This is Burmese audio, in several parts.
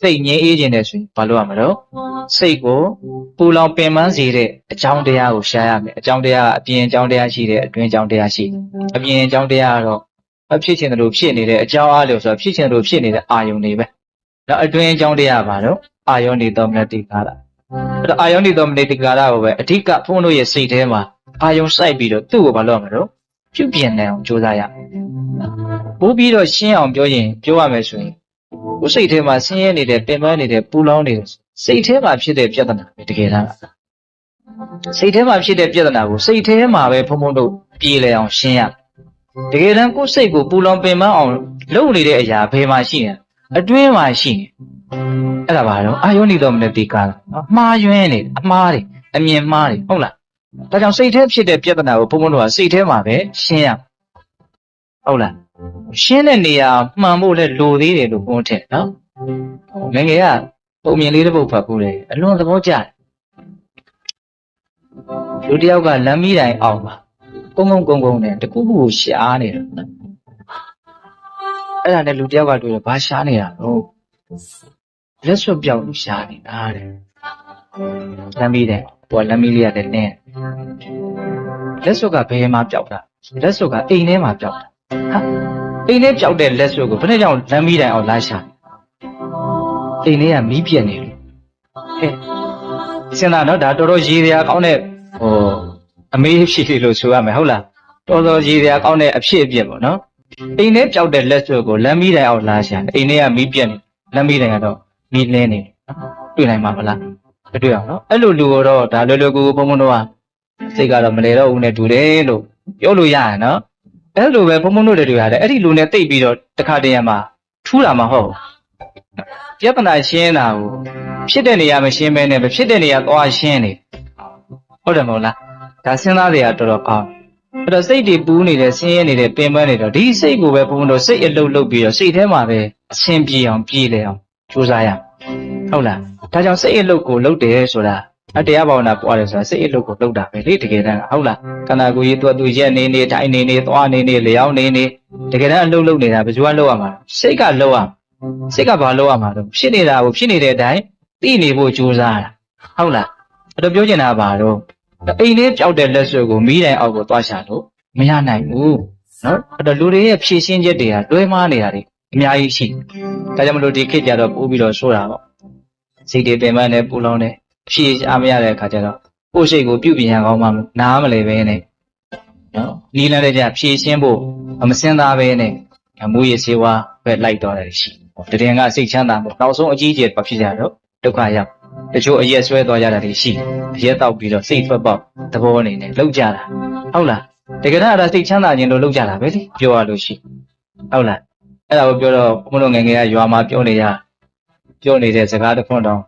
စိတ်ငြိမ်းအေးခြင်းနဲ့ဆိုရင်ဘာလုပ်ရမလို့စိတ်ကိုပူလောင်ပင်ပန်းစေတဲ့အကြောင်းတရားကိုရှားရမယ်အကြောင်းတရားကအပြင်အကြောင်းတရားရှိတယ်အတွင်းအကြောင်းတရားရှိတယ်အပြင်အကြောင်းတရားကတော့မဖြစ်ချင်တယ်လို့ဖြစ်နေတဲ့အကြောင်းအားလို့ဆိုတော့ဖြစ်ချင်တယ်လို့ဖြစ်နေတဲ့အာယုန်တွေပဲနောက်အတွင်းအကြောင်းတရားပါတော့အာယုန်တွေတော်မနတိကာရအဲ့တော့အာယုန်တွေတော်မနတိကာရကိုပဲအဓိကဘုန်းတို့ရဲ့စိတ်ထဲမှာအာယုန်စိုက်ပြီးတော့သူ့ကိုဘာလုပ်ရမလို့ပြုပြင်နိုင်အောင်ကြိုးစားရမယ်ပို့ပြီးတော့ရှင်းအောင်ပြောရင်ပြောရမယ်ဆိုရင် ကိုယ်စိတ်ထဲမှာဆင်းရဲနေတဲ့ပင်ပန်းနေတဲ့ပူလောင်နေတဲ့စိတ်ထဲမှာဖြစ်တဲ့ပြဿနာပဲတကယ်တမ်းစိတ်ထဲမှာဖြစ်တဲ့ပြဿနာကိုစိတ်ထဲမှာပဲဘုံဘုံတို့ပြေလည်အောင်ရှင်းရတကယ်တမ်းကိုယ်စိတ်ကိုပူလောင်ပင်ပန်းအောင်လုပ်နေတဲ့အရာဘယ်မှာရှိနေအတွင်းမှာရှိနေအဲ့ဒါပါတော့အာယုန်နေတော့မနဲ့ဒီကားနော်မှားယွင်းနေအမှားတွေအမြင်မှားတွေဟုတ်လားဒါကြောင့်စိတ်ထဲဖြစ်တဲ့ပြဿနာကိုဘုံဘုံတို့ကစိတ်ထဲမှာပဲရှင်းရဟုတ်လား ရှင်းတဲ့နေရာမှန်ဖို့လဲလိုသေးတယ်လို့ပြောထင်နော်ငယ်ငယ်ကပုံမြင်လေးတစ်ပုဒ်ဖတ်ဖို့လေအလွန်သဘောကျတယ်လူတစ်ယောက်ကလမ်းမီးတိုင်အောင်ပါကုန်းကုန်းကုန်းကုန်းနဲ့တကူကူကိုရှားနေတာနော်အဲ့ဒါနဲ့လူတစ်ယောက်ကတွေ့တယ်ဘာရှားနေတာတော့လက်စွပ်ပြောက်လို့ရှားနေတာတဲ့လမ်းမီးတိုင်ပေါ်လမ်းမီးလေးရတယ်နင်းလက်စွပ်ကဘယ်မှာပြောက်တာလက်စွပ်ကအိမ်ထဲမှာပြောက်တာ ဟာအိမ်ထဲပျောက်တဲ့လက်စွပ်ကိုဘယ်နဲ့ကြောင့်လမ်းမီးတိုင်အောင်လာရှာအိမ်ထဲကမီးပြက်နေလို့ဟဲ့စဉ်းစားနော်ဒါတော်တော်ရည်ရကောင်းတဲ့ဟိုအမေးဖြစ်ဖြစ်လို့ဆိုရမယ်ဟုတ်လားတော်တော်ရည်ရကောင်းတဲ့အဖြစ်အပျက်ပေါ့နော်အိမ်ထဲပျောက်တဲ့လက်စွပ်ကိုလမ်းမီးတိုင်အောင်လာရှာအိမ်ထဲကမီးပြက်နေလမ်းမီးတိုင်ကတော့မီးလင်းနေတွေ့နိုင်မှာမလားမတွေ့အောင်နော်အဲ့လိုလူတော့ဒါလွယ်လွယ်ကူကူဘုံဘုံတော့စိတ်ကတော့မလဲတော့ဘူးနဲ့တူတယ်လို့ပြောလို့ရရနော် အဲ့လိုပဲဘုံဘုံတို့တွေတွေကလည်းအဲ့ဒီလူနဲ့တိတ်ပြီးတော့တခါတည်းရမှာထူးတာမဟုတ်ဘူးပြဿနာရှင်းတာကိုဖြစ်တဲ့နေရာမရှင်းဘဲနဲ့မဖြစ်တဲ့နေရာသွားရှင်းနေဟုတ်တယ်မဟုတ်လားဒါစဉ်းစားတွေကတော်တော်ကောင်းအဲ့တော့စိတ်တွေပူးနေတယ်ဆင်းရဲနေတယ်ပင်ပန်းနေတော့ဒီစိတ်ကိုပဲဘုံဘုံတို့စိတ်အလုတ်လုတ်ပြီးတော့စိတ်ထဲမှာပဲအဆင်ပြေအောင်ပြေးလေအောင်ကြိုးစားရဟုတ်လားဒါကြောင့်စိတ်အလုတ်ကိုလုတ်တယ်ဆိုတာ အတရားဘာဝနာပွားတယ်ဆိုတာစိတ်အလုတ်ကိုလုတ်တာပဲလေတကယ်တမ်းဟုတ်လားခန္ဓာကိုယ်ကြီးသူ့သူရက်နေနေထိုင်နေနေသွားနေနေလျောင်းနေနေတကယ်တမ်းအလုတ်လုတ်နေတာဘယ်သူကလုတ်ရမှာစိတ်ကလုတ်ရစိတ်ကဘာလုတ်ရမှာတော့ဖြစ်နေတာကိုဖြစ်နေတဲ့အတိုင်းသိနေဖို့ကြိုးစားတာဟုတ်လားအဲ့တော့ပြောချင်တာကဘာတော့အိမ်လေးပျောက်တဲ့လက်စွပ်ကိုမီးတိုင်အောက်ကိုသွားရှာလို့မရနိုင်ဘူးနော်အဲ့တော့လူတွေရဲ့ဖြည့်ရှင်းချက်တွေကတွဲမားနေတာတွေအများကြီးရှိတယ်ဒါကြောင့်မလို့ဒီခေတ်ကြတော့ပို့ပြီးတော့ဆိုတာပေါ့စိတ်တွေပင်ပန်းနေပူလောင်နေ ဖြည့်အားမရတဲ့အခါကျတော့ကိုယ့်စိတ်ကိုပြုပြင်ရကောင်းမှနားမလဲပဲနဲ့နော်နီးလန်းတဲ့ကြဖြည့်ရှင်းဖို့မစင်သားပဲနဲ့မူရည်စေဝါပဲလိုက်တော့တယ်ရှိတရင်ကစိတ်ချမ်းသာမှုနောက်ဆုံးအကြီးအကျယ်ဖြစ်ကြတော့ဒုက္ခရောက်တချို့အရက်ဆွဲသွားကြတာတွေရှိအရက်တောက်ပြီးတော့စိတ်ထွက်ပေါက်သဘောအနေနဲ့လောက်ကြတာဟုတ်လားတကယ်တော့အဲ့ဒါစိတ်ချမ်းသာခြင်းလို့လောက်ကြတာပဲလေပြောရလို့ရှိဟုတ်လားအဲ့ဒါကိုပြောတော့ဘုမတို့ငယ်ငယ်ကရွာမှာပြောနေရပြောနေတဲ့စကားတစ်ခွန်းတော့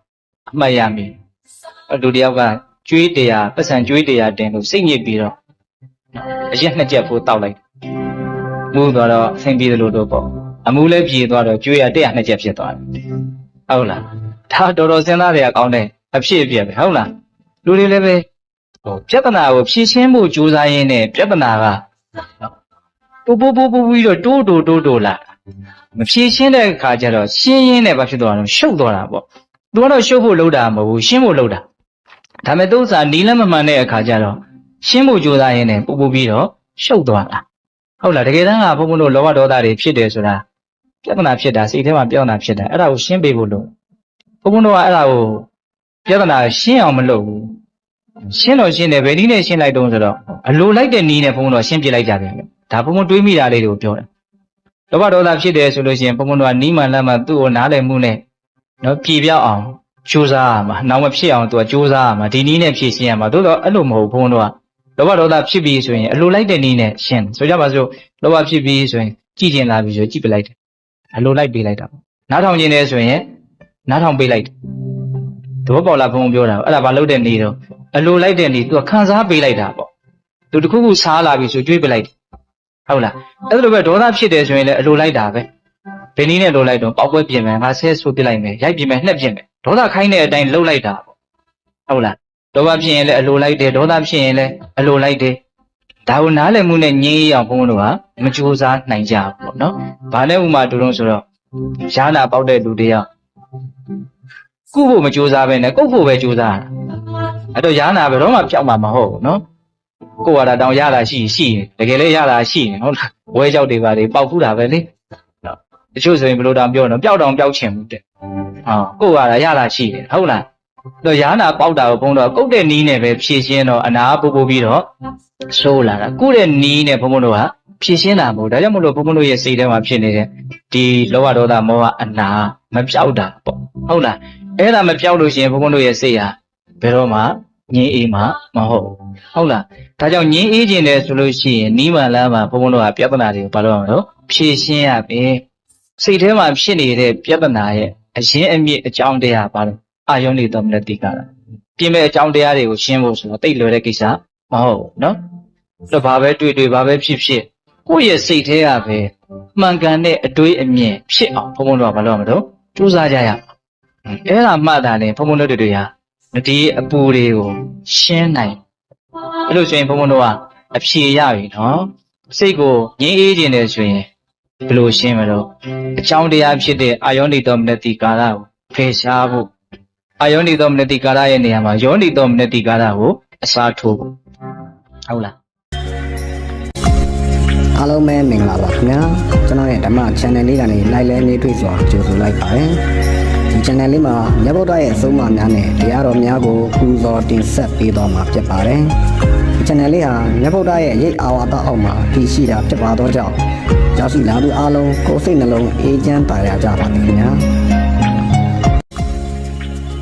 အမှတ်ရမည် လူတယောက်ကကျွေးတရားပတ်စံကျွေးတရားတင်လို့စိတ်ညစ်ပြီးတော့အရက်နှစ်ချက်ဖို့တောက်လိုက်မူးသွားတော့ဆင်ပြေတယ်လို့တော့ပေါ့အမူးလည်းပြေသွားတော့ကျွေးရ100နှစ်ချက်ဖြစ်သွားတယ်ဟုတ်လားဒါတော်တော်စဉ်းစားရကောင်းတဲ့အဖြစ်အပျက်ပဲဟုတ်လားလူတွေလည်းပဲဟိုပြဿနာကိုဖြေရှင်းဖို့ကြိုးစားရင်းနဲ့ပြဿနာကပူပူပူပူပြီးတော့တိုးတိုးတိုးတိုးလာမဖြေရှင်းတဲ့အခါကျတော့ရှင်းရင်းနဲ့ဘာဖြစ်သွားတော့ရှုပ်သွားတာပေါ့သူကတော့ရှုပ်ဖို့လုပ်တာမဟုတ်ဘူးရှင်းဖို့လုပ်တာ ဒါပေမဲ့သူ့ဥစ္စာနီးလမ်းမမှန်တဲ့အခါကျတော့ရှင်းဖို့ကြိုးစားရင်းနဲ့ပူပူပြီးတော့ရှုပ်သွားတာဟုတ်လားတကယ်တမ်းကဘုံဘုံတို့လောဘဒေါသတွေဖြစ်တယ်ဆိုတာပြဿနာဖြစ်တာစိတ်ထဲမှာပြောင်းတာဖြစ်တာအဲ့ဒါကိုရှင်းပေးဖို့လို့ဘုံဘုံတို့ကအဲ့ဒါကိုပြဿနာရှင်းအောင်မလုပ်ဘူးရှင်းတော့ရှင်းတယ်ဘယ်နည်းနဲ့ရှင်းလိုက်တုံးဆိုတော့အလိုလိုက်တဲ့နည်းနဲ့ဘုံဘုံတို့ကရှင်းပြလိုက်ကြတယ်ဒါဘုံဘုံတွေးမိတာလေးတွေကိုပြောတယ်လောဘဒေါသဖြစ်တယ်ဆိုလို့ရှိရင်ဘုံဘုံတို့ကနီးမှန်လမ်းမှသူ့ကိုနားလည်မှုနဲ့နော်ပြေပြောက်အောင် ကြိုးစားရမှာနောက်မဖြစ်အောင်သူကကြိုးစားရမှာဒီနည်းနဲ့ဖြည့်ရှင်းရမှာသို့တော့အဲ့လိုမဟုတ်ဘုံဘုံတို့ကလောဘဒေါသဖြစ်ပြီးဆိုရင်အလိုလိုက်တဲ့နည်းနဲ့ရှင်းတယ်ဆိုကြပါစို့လောဘဖြစ်ပြီးဆိုရင်ကြည်ကျင်လာပြီဆိုကြည်ပလိုက်တယ်အလိုလိုက်ပေးလိုက်တာပေါ့နားထောင်ခြင်းနဲ့ဆိုရင်နားထောင်ပေးလိုက်တယ်သဘောပေါက်လားဘုံပြောတာအဲ့ဒါဘာလုပ်တဲ့နည်းတော့အလိုလိုက်တဲ့နည်းသူကခံစားပေးလိုက်တာပေါ့သူတခုခုစားလာပြီဆိုကြွေးပေးလိုက်တယ်ဟုတ်လားအဲ့လိုပဲဒေါသဖြစ်တယ်ဆိုရင်လည်းအလိုလိုက်တာပဲဘယ်နည်းနဲ့လိုလိုက်တော့ပေါက်ပွဲပြင်မယ်ငါဆဲဆိုးပြလိုက်မယ်ရိုက်ပြင်မယ်နှက်ပြင်မယ် ဒေါသခိုင်းတဲ့အတိုင်းလှုပ်လိုက်တာပေါ့ဟုတ်လားဒေါသဖြစ်ရင်လည်းအလိုလိုက်တယ်ဒေါသဖြစ်ရင်လည်းအလိုလိုက်တယ်ဒါကိုနားလည်မှုနဲ့ငြင်းရအောင်ဘုန်းဘုန်းတို့ကမကြိုးစားနိုင်ကြဘူးပေါ့နော်။ဘာလဲဥမာတူတုံးဆိုတော့ရာနာပေါက်တဲ့လူတယောက်ကုဖို့မကြိုးစားပဲနဲ့ကုတ်ဖို့ပဲကြိုးစားတာအဲ့တော့ရဟနာဘယ်တော့မှပြောက်မှာမဟုတ်ဘူးနော်ကိုယ်ကတောင်ရတာရှိရှိတကယ်လည်းရတာရှိနေဟုတ်လားဝဲကြောက်တွေပါလေပေါက်ဖူးတာပဲလေနော်တချို့ဆိုရင်ဘယ်လိုတောင်ပြောနော်ပျောက်တောင်ပျောက်ချင်ဘူးတဲ့ဟော ကိုယ်ကရတာရှိတယ်ဟုတ်လားတော့ရဟနာပေါက်တာကိုဘုံတော့ကုတ်တဲ့နီးနဲ့ပဲဖြည့်ရှင်းတော့အနာပူပူပြီးတော့ဆိုးလာတာကုတဲ့နီးနဲ့ဘုံဘုံတို့ကဖြည့်ရှင်းတာမဟုတ်ဒါကြောင့်မလို့ဘုံဘုံတို့ရဲ့စိတ်ထဲမှာဖြစ်နေတဲ့ဒီလောဘဒေါသမောဟအနာမပြောက်တာပေါ့ဟုတ်လားအဲ့ဒါမပြောက်လို့ရှိရင်ဘုံဘုံတို့ရဲ့စိတ်ဟာဘယ်တော့မှငြင်းအေးမှမဟုတ်ဘူးဟုတ်လားဒါကြောင့်ငြင်းအေးခြင်းတယ်ဆိုလို့ရှိရင်နီးမှလမ်းမှာဘုံဘုံတို့ကပြဿနာတွေကိုဘာလို့အောင်လို့ဖြည့်ရှင်းရပြီစိတ်ထဲမှာဖြစ်နေတဲ့ပြဿနာရဲ့ အရင်အမြစ်အကြောင်းတရားဘာလို့အာယုန်နေတော်မလက်တိကတာပြင်မဲ့အကြောင်းတရားတွေကိုရှင်းဖို့ဆိုတော့တိတ်လွယ်တဲ့ကိစ္စမဟုတ်ဘူးနော်တော့ဘာပဲတွေ့တွေ့ဘာပဲဖြစ်ဖြစ်ကိုယ့်ရဲ့စိတ်ထဲကပဲမှန်ကန်တဲ့အတွေးအမြင်ဖြစ်အောင်ဘုံဘုံတို့ကဘာလို့အောင်လို့ကြိုးစားကြရအောင်အဲ့ဒါမှသာလေဘုံဘုံတို့တွေဟာဒီအပူတွေကိုရှင်းနိုင်အဲ့လိုဆိုရင်ဘုံဘုံတို့ကအဖြေရပြီနော်စိတ်ကိုငြင်းအေးခြင်းတယ်ဆိုရင် ဘယ်လိုရှင်းမလို့အကြောင်းတရားဖြစ်တဲ့အာယောနိတောမနတိကာရကိုဖယ်ရှားဖို့အာယောနိတောမနတိကာရရဲ့နေရာမှာယောနိတောမနတိကာရကိုအစားထိုးဖို့ဟုတ်လားအားလုံးပဲမင်္ဂလာပါခင်ဗျာကျွန်တော်ရဲ့ဓမ္မ channel လေးကနေ like လဲနေတွေ့စွာကြိုဆိုလိုက်ပါတယ်ဒီ channel လေးမှာမြတ်ဗုဒ္ဓရဲ့အဆုံးအမများနဲ့တရားတော်များကိုပူဇော်တင်ဆက်ပေးတော်မှာဖြစ်ပါတယ်ဒီ channel လေးဟာမြတ်ဗုဒ္ဓရဲ့ရိတ်အာဝါဒအောက်မှာတည်ရှိတာဖြစ်ပါသောကြောင့် ရောက်ရှိလာသူအားလုံးကိုယ်စိတ်နှလုံးအေးချမ်းပါရကြပါစေခင်ဗျာ